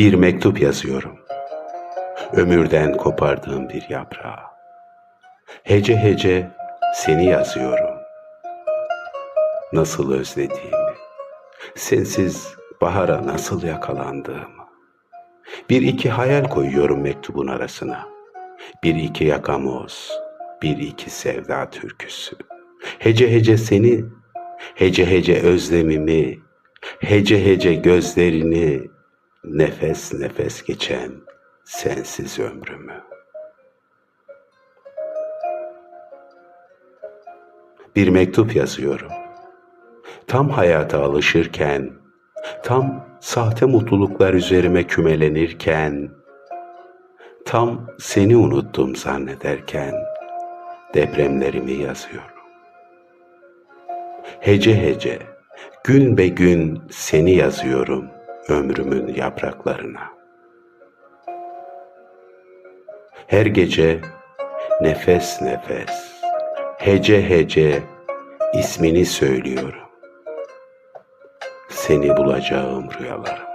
Bir mektup yazıyorum. Ömürden kopardığım bir yaprağa. Hece hece seni yazıyorum. Nasıl özlediğimi, sensiz bahara nasıl yakalandığımı. Bir iki hayal koyuyorum mektubun arasına. Bir iki yakamoz, bir iki sevda türküsü. Hece hece seni, hece hece özlemimi, hece hece gözlerini, nefes nefes geçen sensiz ömrümü. Bir mektup yazıyorum. Tam hayata alışırken, tam sahte mutluluklar üzerime kümelenirken, tam seni unuttum zannederken depremlerimi yazıyorum. Hece hece, gün be gün seni yazıyorum ömrümün yapraklarına. Her gece nefes nefes, hece hece ismini söylüyorum. Seni bulacağım rüyalarım.